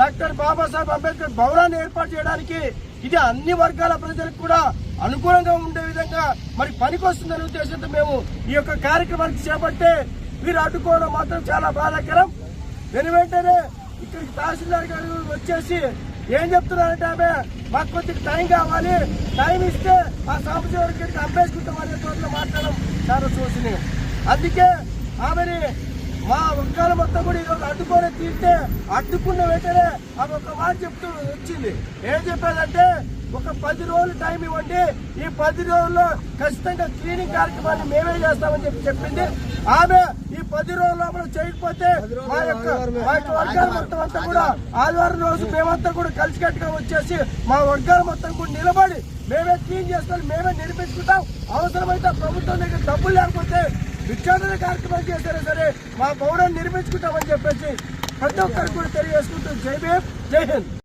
Doctor Babasaheb Ambedkar భవనాన్ని ఏర్పాటు చేయడానికి ఇది అన్ని వర్గాల ప్రజలకు కూడా అనుకూలంగా ఉండే విధంగా మరి పనికొస్తుందనే ఉద్దేశంతో మేము ఈ యొక్క కార్యక్రమానికి చేపట్టే మీరు అడ్డుకోవడం మాత్రం చాలా బాధాకరం. వెను వెంటనే ఇక్కడికి తహసీల్దార్ గారు వచ్చేసి ఏం చెప్తున్నారంటే ఆమె మాకు కొద్దిగా టైం కావాలి. టైం ఇస్తే ఆ సాంబశివరికి అంబేసుకుంటాం అనే తోటలో మాట్లాడడం చాలా చూసినాయి అందుకే ఆమెని మా వర్గాల మొత్తం కూడా ఈరోజు అడ్డుకొని తీస్తే అడ్డుకున్న వెంటనే ఆమె ఒక మాట చెప్తూ వచ్చింది. ఏం చెప్పేదంటే ఒక పది రోజులు టైం ఇవ్వండి ఈ పది రోజుల్లో ఖచ్చితంగా క్లీనింగ్ కార్యక్రమాన్ని మేమే చేస్తామని చెప్పి చెప్పింది. ఆమె ఈ పది రోజుల లోపల చేయకపోతే మా యొక్క మా యొక్క వర్గాల మొత్తం అంతా కూడా ఆదివారం. రోజు మేమంతా కూడా కలిసికట్టుగా వచ్చేసి మా వర్గాల మొత్తం కూడా నిలబడి మేమే క్లీన్ చేసుకొని మేమే నిర్మించుకుంటాం అవసరమైతే ప్రభుత్వం దగ్గర డబ్బులు లేకపోతే విచారణ కార్యక్రమం చేసినా సరే మా భవనాన్ని నిర్మించుకుంటామని చెప్పేసి ప్రతి ఒక్కరికి కూడా తెలియజేసుకుంటూ జై భీమ్ జై హింద్